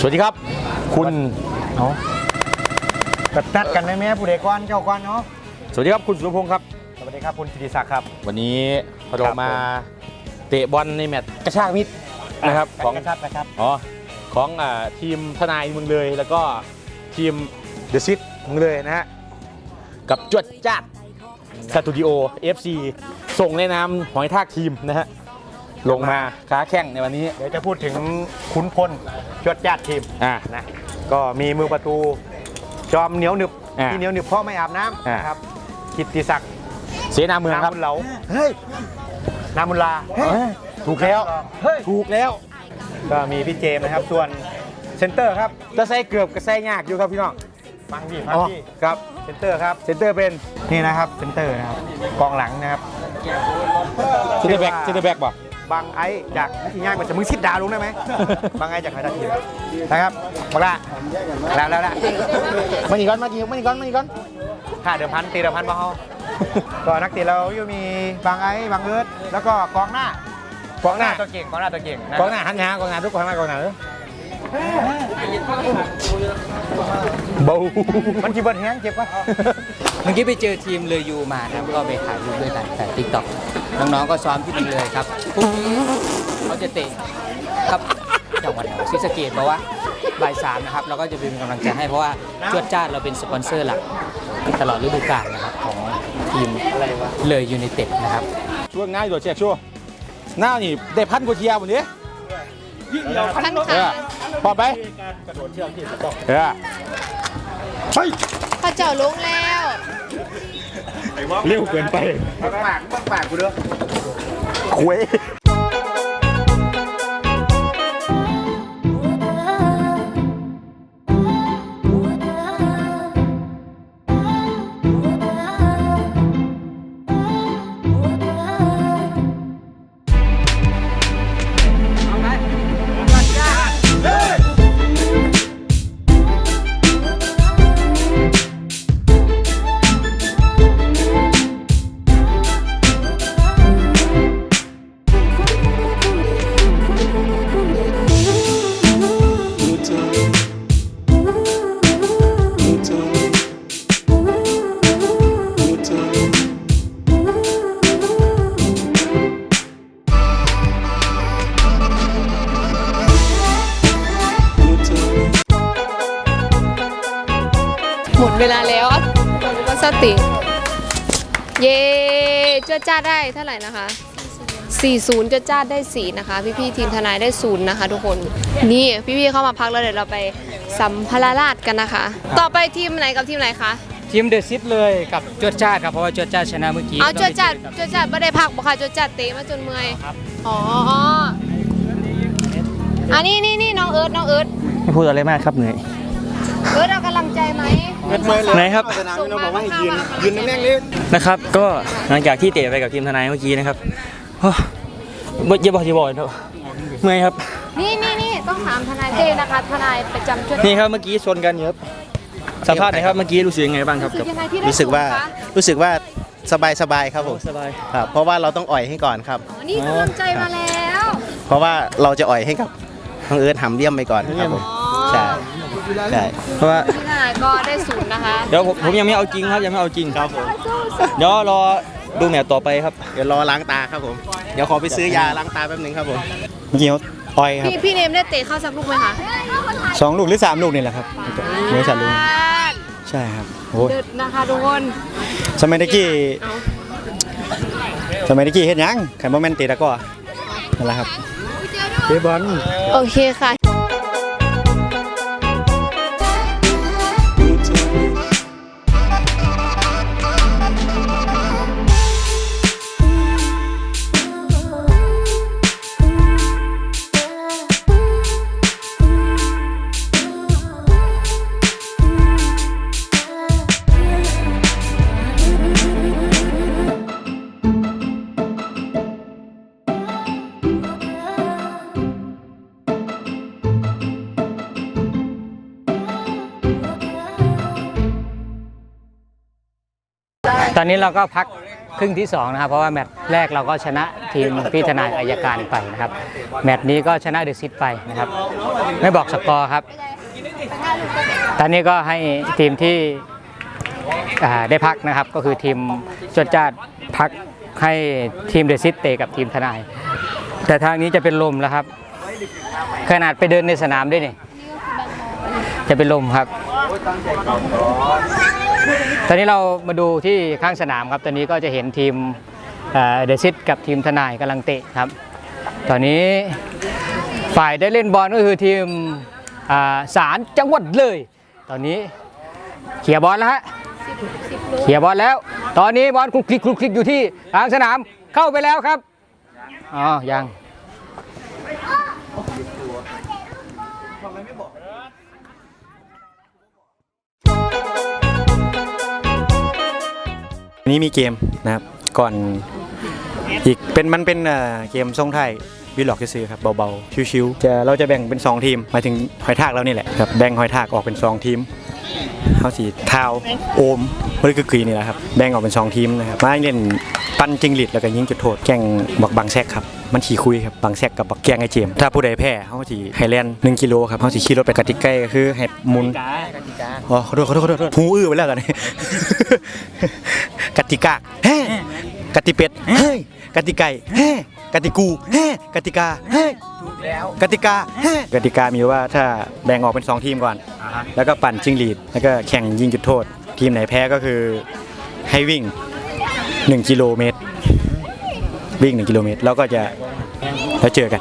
สวัสดีครับ คุณเอากระตัดกันได้ไหมผู้เด็กก้อนเจ้าก้อนเนาะสวัสดีครับคุณสุรพงศ์ครับสวัสดีครับคุณกิติศักดิ์ครับวันนี้เรามาเตะบอลในแมตช์กระชากมิตรนะครับของกระชับกระชับอ๋อของอ่าทีมทนายเมืองเลย แล้วก็ทีมเดอะซิตเมืองเลยนะฮะกับจวดจ้าดสตูดิโอ FC ส่งในนามหอยทากทีมนะฮะ ลงมาค้าแข่งในวันนี้ เดี๋ยวจะพูดถึงขุนพลจวดญาติทีมอ่า นะก็มีมือประตูจอมเหนียวหนึบอ่าที่เหนียวหนึบเพราะไม่อาบน้ำอ่านนะครับกิติศักดิ์เสนาเมืองครับนามุนเหลาเฮ้ยนามุนลาเฮ้ย ถูกแล้ว เฮ้ยถูกแล้ว ก็มีพี่เจมส์นะครับส่วนเซนเตอร์ครับจะใส่เกือบกับใส่ยากอยู่ครับพี่น้องฟังพี่ฟังอ๋อพี่ครับ เซนเตอร์ครับเซนเตอร์เป็นนี่นะครับเซนเตอร์นะครับกองหลังนะครับ เซนเตอร์แบ็กเซนเตอร์แบ็กป่ะ บางไอ้จากที่ง่ายมันจะมึงชิดดาวลงได้ไหม บางไอ้จากไทยทีมนะครับบอกละแล้วแล้วละมาอีกก่อนมาอีกมาอีกก่อนมาอีกก่อนค่าเดิมพันตีเดิมพันมาเฮาก็นักเตะเราอยู่มีบางไอ้บางเอิร์ธแล้วก็กองหน้ากองหน้าตัวเก่งกองหน้าตัวเก่งนะกองหน้าหันหากองหน้าทุกคนมากองหน้าเด้อเบามันจีเบิร์ดแฮงเจ็บปะ เมื่อกี้ไปเจอทีมเลยยูมานะครับก็ไปถ่ายรูปด้วยกันแต่ทิกตอกน้องๆก็ซ้อมที่นี่เลยครับพรุ่งนี้เขาจะเตะครับจังหวัดศรีสะเกดบอกว่าบ่ายสามนะครับเราก็จะเป็นกำลังใจให้เพราะว่าจวดจ้าดเราเป็นสปอนเซอร์หลักตลอดฤดูกาลนะครับของทีมเลยยูไนเต็ดนะครับช่วงหน้าอยู่เช็คช่วงหน้านี่ได้พันกว่าเทียบวันนี้พันเอขาอพอไปเออพระเจ้าลงแล้ว เร็วเกินไปปากปากปากกูเด้อคุย หมดเวลาแล้วก็สติ เย่เจ้าจ้าได้เท่าไหร่นะคะ 40เจ้าจ้าได้ 4 นะคะ พี่ๆทีมทนายได้ศูนย์นะคะ ทุกคน นี่พี่ๆเข้ามาพักแล้วเดี๋ยวเราไปสัมภาระราชกันนะคะ ต่อไปทีมไหนกับทีมไหนคะ ทีมเดอะซิตเลยกับจวดจ้าดครับเพราะว่าจวดจ้าดชนะเมื่อกี้เอาเจ้าจัดเจ้าจัดไม่ได้พักบ่ค่ะเจ้าจัดเตะมาจนเมื่อยอ๋ออันนี้นี่นี่น้องเอิร์ธน้องเอิร์ธไม่พูดอะไรมากครับเหนื่อย ไหนครับส่งมาบอกว่าให้ยืนยืนแน่งๆเลยนะครับ ก็หลังจากที่เตะไปกับทีมทนายเมื่อกี้นะครับโอ้บ่อย่าบอกอย่าบอกเถอะเมื่อยครับ นี่นี่นี่ต้องถามทนายเต้นะคะทนายประจำช่วยนี่ครับเมื่อกี้ชนกันเยอะสัมภาษณ์หน่อยครับเมื่อกี้รู้สึกยังไงบ้างครับรู้สึกับกยังไงที่ได้รู้สึกว่าศูนย์คะรู้สึกว่าสบายสบายๆครับผมสบาย ครับเพราะว่าเราต้องอ่อยให้ก่อนครับ อ๋อนี่กำลังใจมาแล้วเพราะว่าเราจะอ่อยให้กับน้องเอิร์ธหำเลี่ยมไปก่อนครับผม อ๋อใช่ ใช่เพราะว่าทนายก็ได้ศูนย์นะคะเดี๋ยวผมผมยังไม่เอาจริงครับยังไม่เอาจริงครับผมเดี๋ยวรอดูแมตช์ต่อไปครับเดี๋ยวรอล้างตาครับผม เดี๋ยวขอไปซื้อยาล้างตาแป๊บนึงครับผมเกี่ยวอ้อยครับพี่พี่เนมได้เตะเข้าสักลูกไหมคะสองลูกหรือสามลูกนี่แหละครับเนื้อสัตว์ลูกใช่ครับโอ้ยเด็ดนะคะทุกคนสมัยตะกี้เอาสมัยตะกี้เฮ็ดหยังขันโมเมนต์ตีตะกร้อนั่นแหละครับเตะบอล โอเคค่ะ อนนี้เราก็พักครึ่งที่2นะครับเพราะว่าแมตช์แรกเราก็ชนะทีมพี่ทนายอายการไปนะครับ แมตช์นี้ก็ชนะเดอะซิตไปนะครับ ไม่บอกสกอร์ครับ ตอนนี้ก็ให้ทีมที่ได้พักนะครับ ก็คือทีมจดจาดพักให้ทีมเดอะซิตเตะกับทีมทนาย แต่ทางนี้จะเป็นลมแล้วครับ ขนาดไปเดินในสนามด้วยนี่จะเป็นลมครับ ตอนนี้เรามาดูที่ข้างสนามครับ ตอนนี้ก็จะเห็นทีมเดซิตกับทีมทนายกำลังเตะครับ ตอนนี้ฝ่ายได้เล่นบอลก็คือทีมสารจังหวัดเลย ตอนนี้เคลียบอลแล้วฮะเคลียบอลแล้ว ตอนนี้บอลคลุกคลิกคลุกคลิกอยู่ที่กลางสนามเข้าไปแล้วครับอ๋อยัง นนี้มีเกมนะครับ ก่อนอีกเป็นมันเป็นเกมทรงไทยวิลล็อกซื้อครับเบาๆชิวๆจะเราจะแบ่งเป็น 2 ทีมหมายถึงหอยทากแล้วนี่แหละครับแบ่งหอยทากออกเป็น 2 ทีมเขาสีเท้าโอมหริกกรีนี่แหละครับแบ่งออกเป็น 2 ทีมนะครับมาเล่น ปั้นจิงหลิดแล้วก็ยิงจุดโทษแข่งบักบังแซกครับมันขี่คุยครับบังแซกกับบักแกงไอเจมส์ถ้าผู้ใดแพ้เขาสีไฮแลนด์1กิโลครับเขาสีขี่รถไปกติกใกล้ก็คือให้หมุนอ๋อขอโทษขอโทษขอโทษขอโทษหูอื้อไปแล้วกันนี่กติกาเฮ้กติเป็ดเฮ้ยกติไก่เฮ้กติกูเฮ้กติกาเฮ้กติกาเฮ้กติกามีว่าถ้าแบ่งออกเป็น 2 ทีมก่อน แล้วก็ปั่นจิงหลีด แล้วก็แข่งยิงจุดโทษ ทีมไหนแพ้ก็คือให้วิ่ง 1กิโลเมตร วิ่ง 1 กิโลเมตร แล้วก็จะแล้วเจอกัน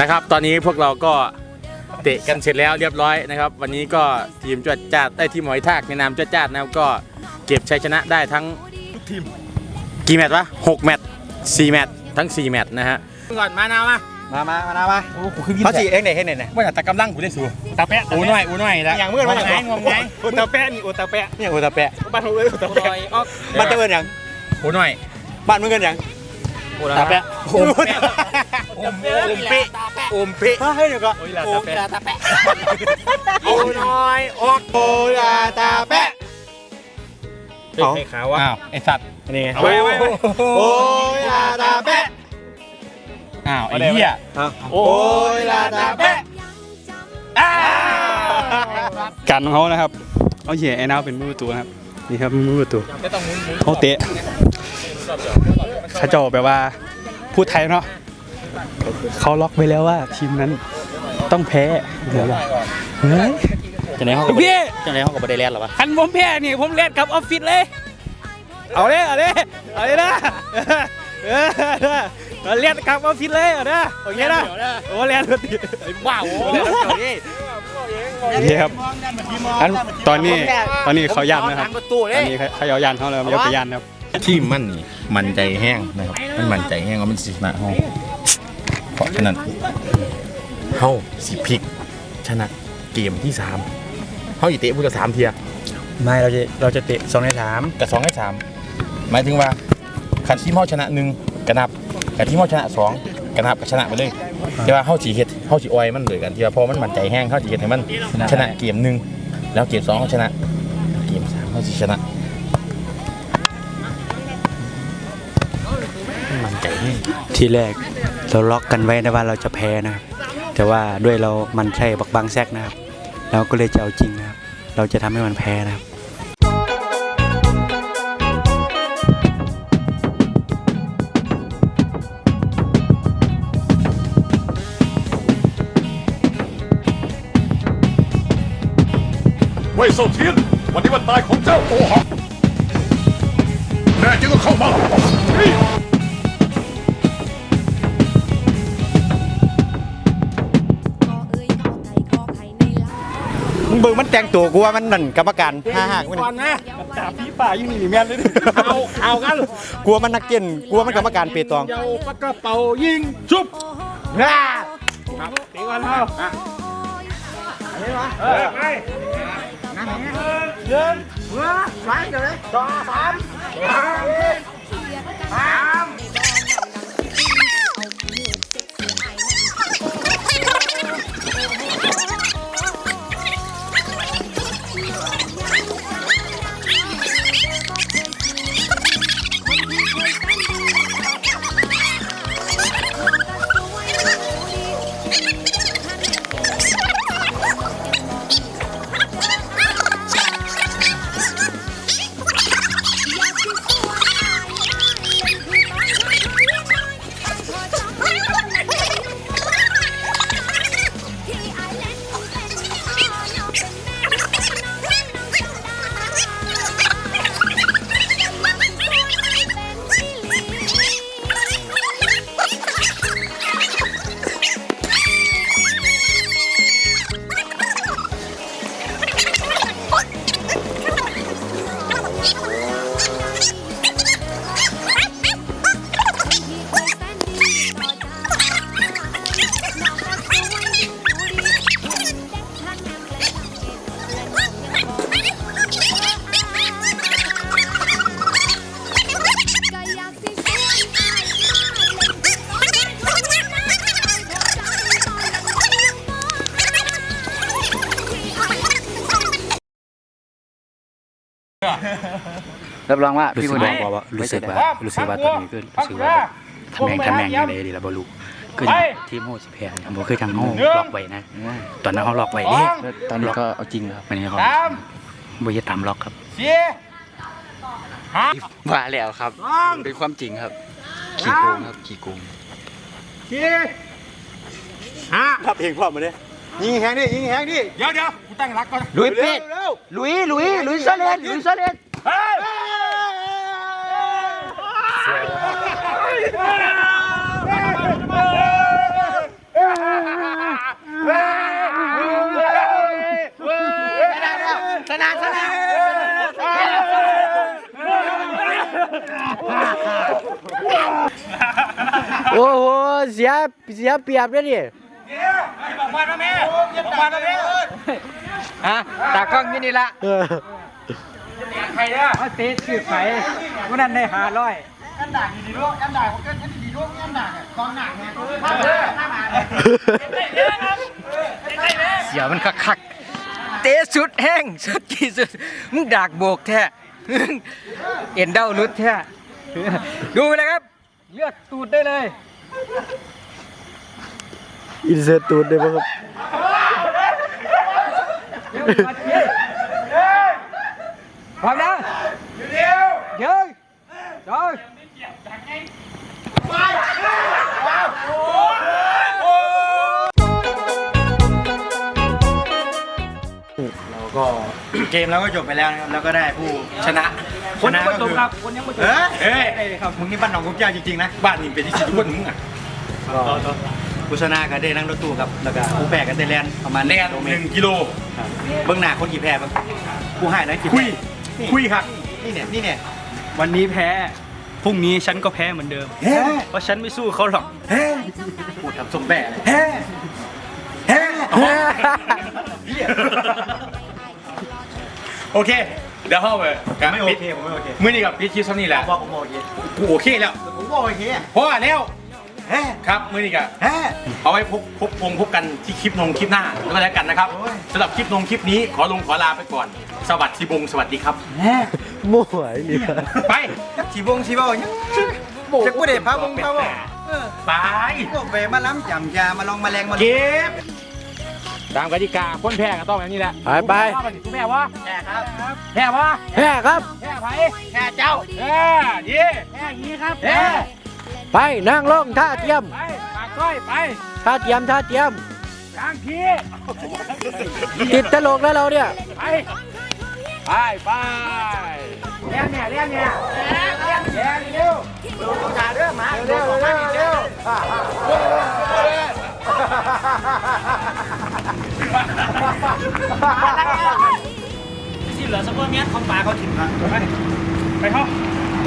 นะครับ ตอนนี้พวกเราก็เตะกันเสร็จแล้วเรียบร้อยนะครับ วันนี้ก็ทีมจวดจ้าดได้ทีมหอยทากในนามจวดจ้าดนะครับก็เก็บชัยชนะได้ทั้งทุกทีมกี่แมตช์วะหกแมตช์สี่แมตช์ทั้งสี่แมตช์นะฮะก่อนมานาวมามามามามาโอ้กูคือกินเขาสีเองไหนเองไหนไหนว่าแต่กำลังกูได้สู ตาแปะอูหน่อยอูหน่อยแล้วอย่างเมื่อวันไงงมไงอูตาแปะนี่อูตาแปะเนี่ยโอตาแปะบ้านผมเลยอูตาแปะออกบ้านเจะเอินอย่างอูหน่อยบ้านมึงกันอย่างอูตาแปะโอมเปะโอมเปะโอมเปะเฮ้ยเดี๋ยวก่อนโอ้ยลาตาแปะโอ้น้อยออกโอลาตาแปะเฮ้ยขาววะอ้าวไอสัตว์อันนี้ไงเอาไว้เอาไว้เอาไว้โอ้ยลาตาแปะอ้าวไอ้เหี้ยโอ้ยลาตาแปะ กันของเขานะครับเขาเหี่ยไอ้นาวเป็นมือประตูนะครับนี่ครับมือประตูเขาเตะเขาเจะแบบว่าพูดไทยเนาะเขาล็อกไว้แล้วว่าทีมนั้นต้องแพ้เดี๋ยวว่าเฮ้ยจังไหนเขาก็พี่จังไหนเขาก็บ่ได้แล่นหรอวะคันผมแพ้นี่ผมเล่นกับออฟฟิศเลย เอาเลยเอาเลยเอาเลยนะเออเอาเล่นกับออฟฟิศเลยเอาเด้อโอเคนะโอ้เล่นรถติดว้าวนี่ ครับอันตอนนี้ตอนนี้เขายันนะครับประตูเลอัยนนี้เขาเอายันเขาแล้วยกไปยันครับทีมมันนี่มันใจแห้งนะครับมันมันใจแห้งว่ามันสิชนะเฮาเพราะฉะนั้นเฮาสิพลิกชนะเกมที่สามเฮาอีเตะพูดกับสามเทียไม่เราจะเราจะเตะสองในสามกับสองให้สามหมายถึงว่าคันทีมเฮาชนะหนึ่งกระนับกับทีมเฮาชนะสอง กระนับกับชนะไปเลยแต่ว่าเฮาสิเฮ็ดเฮาสิออยมันเลยกันที่ว่าพอมันมันใจแห้งเฮาสิเฮ็ดให้มันชนะเกมหนึ่งแล้วเกมสองเฮาชนะเกมสามเฮาสิชนะมันใจแห้งทีแรกเราล็อกกันไว้นะว่าเราจะแพ้นะครับ แต่ว่าด้วยเรามันใช่บักบังแซกนะครับ เราก็เลยจะเอาจริงนะครับ เราจะทำให้มันแพ้นะครับ เว่ยเซาเทียน วันนี้วันตายของเจ้าโอหังแน่จริงก็เข้ามานี่มึงเบิ่งมันแต่งตัวกูว่ามันนั่นกรรมการห้าห้ากูก่อนนะตาพี่ป่าอยู่นี่นี่แม่นเลยเอาเอากันกลัวมันนักเต้นกลัวมันกรรมการเปตองเยาปากกระเป๋ายิงชุบฮ่าตีวันเอาเออไป รับรองว่ารู้พี่สึคกนว่านี้ว่ารู้สึกว่ารู้สึกว่าตอนนี้คือรู้สึกว่าทำแมงทำแมงยังไงดีล่ะบ่รู้คือทีมโฮสิแพ้เนี่ยบ่คือทางโฮล็อกไว้นะ ตอนนั้นเขาล็อกไว้เด้ตอนนี้ก็เอาจริงครับมันนี่เขาบ่ยึดตามล็อกครับว่าแล้วครับเป็นความจริงครับ ขี้โกงครับขี้โกงครับเพลงพร้อมมาเด้ยิงแฮงดิยิงแฮงดิเดี๋ยวเดี๋ยวกูตั้งรักก่อน ลุยเป็ดลุยลุยลุยซาเลนลุยซาเลน โอ้โหเสียเสียเปรียบเลยดิฮะตากล้องนี่นี่ละ เออมาเตะชื่อไข่วันนั้นได้หาร้อยเสียมันคักคักๆเตะสุดแห้งสุดกี่สุดมึงดากโบกแท้เอ็นเด้าลุดแท้ดูเลยครับ เลือดตูดได้เลย อินเสิร์ตตูดได้ป่ะครับ พร้อมนะเดี๋ยวเดี๋ยวเดี๋ยวเราก็เกมเราก็จบไปแล้วนะครับแล้วก็ได้ผู้ชนะชนะก็คือครับคนยังไม่จบเอ้ยเอ้ยครับมึงนี่บ้านหนองกุ๊กเจ้าจริงๆนะบ้านนี่เป็นที่สิทุกคนมึงอะก็ผู้ชนะก็ได้นั่งรถตู้ครับแล้วก็ผู้แพ้ก็ได้แลนประมาณแล่นโลเมหตนึ่รงกิโลเบื้องหน้าคนกี่แพ้บ้างผู้ให้นะกี่แพ้คุย คุยครับนี่เนี่ยนี่เนี่ยวันนี้แพ้พรุ่งนี้ฉันก็แพ้เหมือนเดิมเฮ้เพราะฉันไม่สู้เขาหรอกเฮ้พูดทำสมแบะเลยเฮ้เฮ้โอเค เดี๋ยวเข้าไปไม่โอเคผมไม่โอเค มือนี่กับพี่คิดซ้ำนี่แหละบอกผมโอเคกูโอเคแล้ว ผมบอกโอเคเพราะว่าแล้ว เฮ้ครับมือนี่กับเฮ้เอาไว้พบพบพงพบกันที่คลิปนงคลิปหน้าแล้วก็แล้วกันนะครับสำหรับคลิปนงคลิปนี้ขอลงขอลาไปก่อน สวัสดีบงสวัสดีครับมั่วไอ้นี่ไปชีวงชีวงจะกูเด็พาบงพาบงไปพวกเวมาล้ำจำยามาลองมาแรงมาเก็บตามกติกาคนแพ้ก็ต้องอย่างนี้แหละไปไปคุณแพ้วะแพ้ครับแพ้วะแพ้ครับแพ้ไผแพ้เจ้าแพ้ดีแพ้ยีครับแพ้ ไปนั่งลงท่าเทียมไปปากก้อยไปท่าเทียมท่าเทียมกลางทีติดตลกแล้วเราเนี่ย ไปไปไปเลี้ยงเนี่ยเลี้ยงเนี่ยเลี้ยงเลี้ยงเร็วเร็วจ่าเรื่องมาเร็วเร็วเร็วที่เหลือสักวันนี้ของป่าเขาถึงแล้วไปไปเขา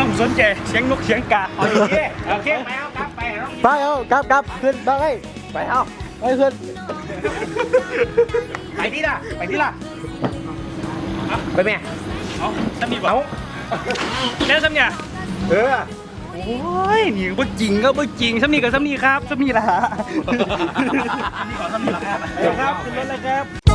ต้องสนใจเสียงนกเสียงกาโอเคโอเคไปเอากลับไปเอาไปเอากลับกลับขึ้นไปไปเอาไปขึ้นไปที่ล่ะไปที่ล่ะไปแม่เอาสมีบอกแค่สำเนี่ยเออโอ้ยนี่บ่จริงก็บ่จริงสำนีกับสำนีครับสำนีละฮะนี่ขอสำนีละครับครับขึ้นรถเลยครับ